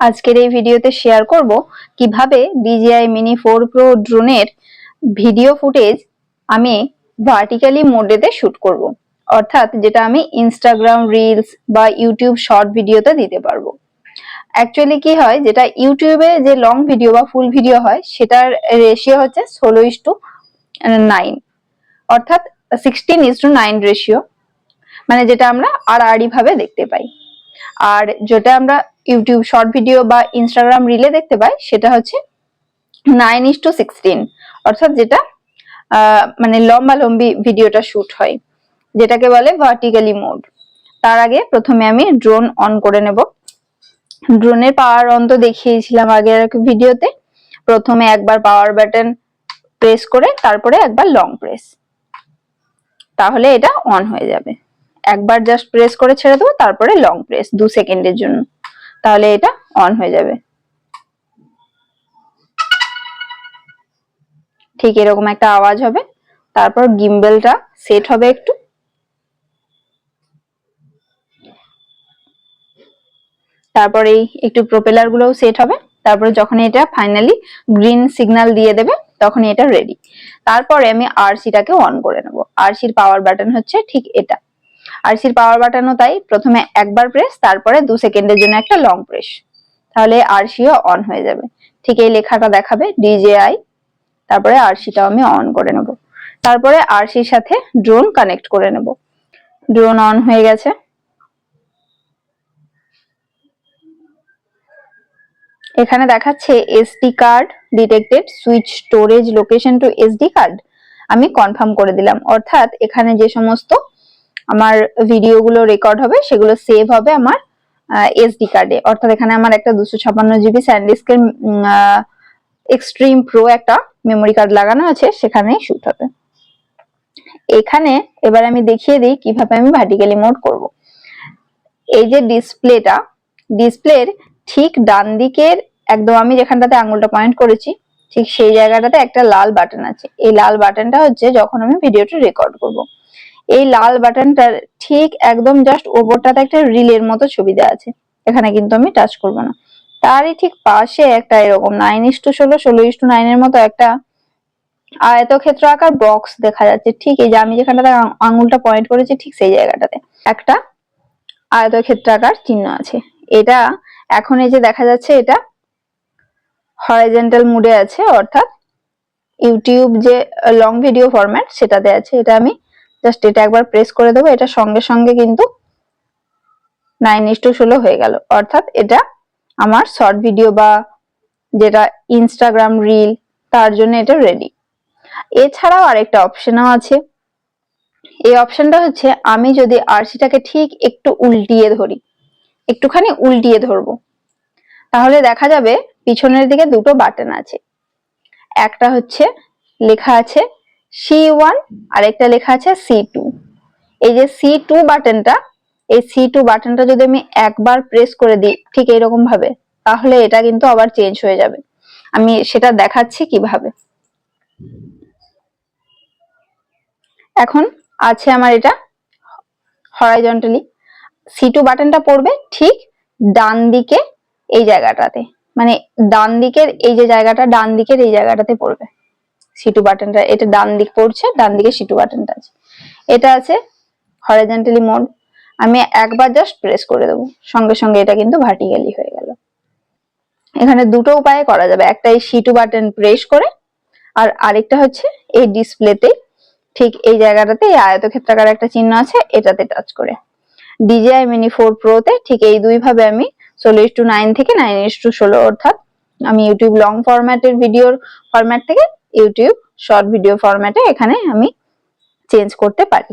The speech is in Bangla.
আজকের এই ভিডিওতে শেয়ার করব কীভাবে DJI মিনি ফোর প্রো ড্রোনের ভিডিও ফুটেজ আমি ভার্টিক্যালি মোডেতে শুট করব। অর্থাৎ যেটা আমি ইনস্টাগ্রাম রিলস বা ইউটিউব শর্ট ভিডিওতে দিতে পারব। অ্যাকচুয়ালি কি হয়, যেটা ইউটিউবে যে লং ভিডিও বা ফুল ভিডিও হয়, সেটার রেশিও হচ্ছে ষোলো ইস টু নাইন অর্থাৎ sixteen is to nine ratio মানে যেটা আমরা ভাবে দেখতে পাই। আর যেটা আমরা ইউটিউব শর্ট ভিডিও বা ইনস্টাগ্রাম রিলে দেখতে পাই, সেটা হচ্ছে নাইন ইস টু সিক্সটিন অর্থাৎ যেটা মানে লম্বা লম্বি ভিডিওটা শুট হয়, যেটাকে বলে ভার্টিক্যালি মোড তার আগে প্রথমে আমি ড্রোন অন করে নেব। ড্রোনের পাওয়ার অন তো দেখিয়েছিলাম আগের ভিডিওতে। প্রথমে একবার পাওয়ার বাটন প্রেস করে, তারপরে একবার লং প্রেস তাহলে এটা অন হয়ে যাবে। একবার জাস্ট প্রেস করে ছেড়ে দেবো, তারপরে লং প্রেস দু সেকেন্ডের জন্য। তাহলে এটা অন হয়ে যাবে। ঠিক এরকম একটা আওয়াজ হবে। তারপর গিম্বেলটা সেট হবে একটু। তারপর এই একটু প্রপেলার গুলোও সেট হবে। তারপরে যখন এটা ফাইনালি গ্রিন সিগন্যাল দিয়ে দেবে তখন এটা রেডি তারপরে আমি আরসিটাকে অন করে নেব। আরসির পাওয়ার বাটন হচ্ছে ঠিক এটা। আরসির পাওয়ার বাটনও তাই প্রথমে একবার প্রেস তারপরে দু সেকেন্ডের জন্য একটা লং প্রেস তাহলে আরসিও অন হয়ে যাবে। ঠিক এই লেখাটা দেখাবে ডিজেআই তারপরে আরসিটাও আমি অন করে নেব। তারপরে আরসির সাথে ড্রোন কানেক্ট করে নেব। ড্রোন অন হয়ে গেছে। এখানে দেখাচ্ছে SD card detected switch storage location to SD card আমি কনফার্ম করে দিলাম। অর্থাৎ এখানে যে সমস্ত আমার ভিডিওগুলো রেকর্ড হবে, সেগুলো সেভ হবে আমার এসডি কার্ডে অর্থাৎ এখানে আমার একটা দুশো ছাপান্ন জিবি স্যান্ডিস্কের এক্সট্রিম প্রো একটা মেমোরি কার্ড লাগানো আছে, সেখানেই শুট হবে। এখানে এবার আমি দেখিয়ে দিই কীভাবে আমি ভার্টিক্যালি মোড করব। এই যে ডিসপ্লেটা ডিসপ্লের ঠিক ডান দিকের একদম আমি যেখানটাতে আঙুলটা পয়েন্ট করেছি, ঠিক সেই জায়গাটাতে একটা লাল বাটন আছে। এই লাল বাটনটা হচ্ছে যখন আমি ভিডিওটা রেকর্ড করব। এই লাল বাটনটার ঠিক একদম জাস্ট ওপরটাতে একটা রিলের মতো ছবি দেওয়া আছে। এখানে কিন্তু আমি টাচ করব না। তারই ঠিক পাশে একটা এরকম নাইন ইস টু ষোলো ষোলো ইস টু নাইনের মতো একটা আয়তক্ষেত্র আকার বক্স দেখা যাচ্ছে। ঠিক এই যে আমি যেখানটাতে আঙুলটা পয়েন্ট করেছি, ঠিক সেই জায়গাটাতে একটা আয়তক্ষেত্র আকার চিহ্ন আছে। এটা এখন এই যে দেখা যাচ্ছে, এটা হরাইজন্টাল মুডে আছে, অর্থাৎ ইউটিউব যে লং ভিডিও ফরম্যাট সেটাতে আছে। এটা আমি জাস্ট এটা একবার প্রেস করে দেবো, এটা সঙ্গে সঙ্গে কিন্তু নাইন ইস টু ষোলো হয়ে গেল। অর্থাৎ এটা আমার শর্ট ভিডিও বা যেটা ইনস্টাগ্রাম রিল তার জন্য এটা রেডি এছাড়াও আরেকটা অপশনও আছে। এই অপশনটা হচ্ছে, আমি যদি আরসিটাকে ঠিক একটু উল্টিয়ে ধরি, একটুখানি উল্টিয়ে ধরবো, তাহলে দেখা যাবে পিছনের দিকে দুটো বাটন আছে। একটা হচ্ছে লেখা আছে সি ওয়ান আর একটা লেখা আছে সি টু এই যে সি টু বাটনটা এই সি টু বাটনটা যদি আমি একবার প্রেস করে দিই ঠিক এরকম ভাবে, তাহলে এটা কিন্তু আবার চেঞ্জ হয়ে যাবে। আমি সেটা দেখাচ্ছি কীভাবে। এখন আছে আমার এটা হরাইজন্টালি সি টু বাটনটা পড়বে ঠিক ডান দিকে এই জায়গাটাতে। মানে ডান দিকের এই যে জায়গাটা, ডান দিকের এই জায়গাটাতে পড়বে। সিটু বাটনটা, এটা ডান দিক পড়ছে, ডান দিকে সিটু বাটনটা আছে। এটা আছে হরাইজন্টালি মোড আমি একবার জাস্ট প্রেস করে দেবো। সঙ্গে সঙ্গে এটা কিন্তু ভার্টিক্যালি হয়ে গেল। এখানে দুটো উপায়ে করা যাবে। একটা এই সিটু বাটন প্রেস করে, আর আরেকটা হচ্ছে এই ডিসপ্লেতে ঠিক এই জায়গাটাতে এই আয়তক্ষেত্রাকার একটা চিহ্ন আছে, এটাতে টাচ করে। ডিজিআই মিনি ফোর প্রোতে ঠিক এই দুই ভাবে আমি ষোলো ইস টু নাইন থেকে নাইন ইস টু ষোলো অর্থাৎ আমি ইউটিউব লং ফরম্যাটের ভিডিওর ফরম্যাট থেকে ইউটিউব শর্ট ভিডিও ফরম্যাটে এখানে আমি চেঞ্জ করতে পারি।